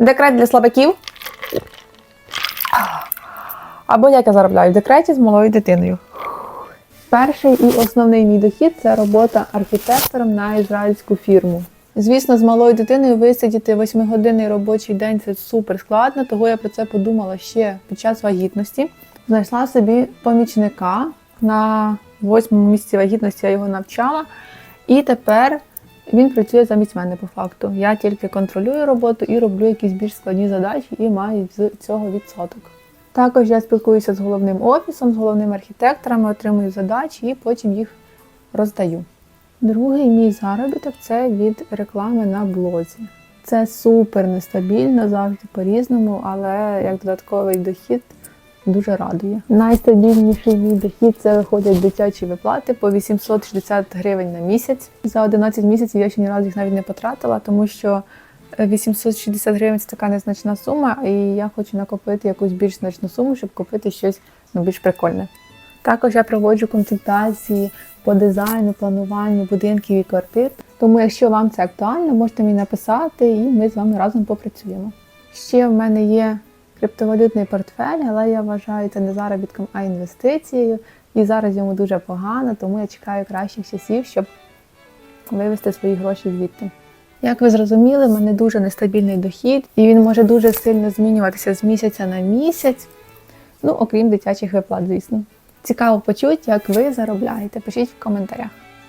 Декрет для слабаків. Або як я заробляю в декреті з малою дитиною. Перший і основний мій дохід це робота архітектором на ізраїльську фірму. Звісно, з малою дитиною висидіти 8-годинний робочий день це супер складно, того я про це подумала ще під час вагітності. Знайшла собі помічника на восьмому місяці вагітності, я його навчала. І тепер він працює замість мене по факту. Я тільки контролюю роботу і роблю якісь більш складні задачі і маю з цього відсоток. Також я спілкуюся з головним офісом, з головними архітекторами, отримую задачі і потім їх роздаю. Другий мій заробіток це від реклами на блозі. Це супер нестабільно, завжди по-різному, але як додатковий дохід дуже радує. Найстабільніший мій дохід це виходять дитячі виплати по 860 гривень на місяць. За 11 місяців я ще ні разу їх навіть не потратила, тому що е, 860 гривень це така незначна сума, і я хочу накопити якусь більш значну суму, щоб купити щось ну, більш прикольне. Також я проводжу консультації по дизайну, плануванню будинків і квартир. Тому, якщо вам це актуально, можете мені написати, і ми з вами разом попрацюємо. Ще в мене є криптовалютний портфель, але я вважаю це не заробітком, а інвестицією. І зараз йому дуже погано, тому я чекаю кращих часів, щоб вивести свої гроші звідти. Як ви зрозуміли, в мене дуже нестабільний дохід, і він може дуже сильно змінюватися з місяця на місяць. Ну, окрім дитячих виплат, звісно. Цікаво почути, як ви заробляєте. Пишіть в коментарях.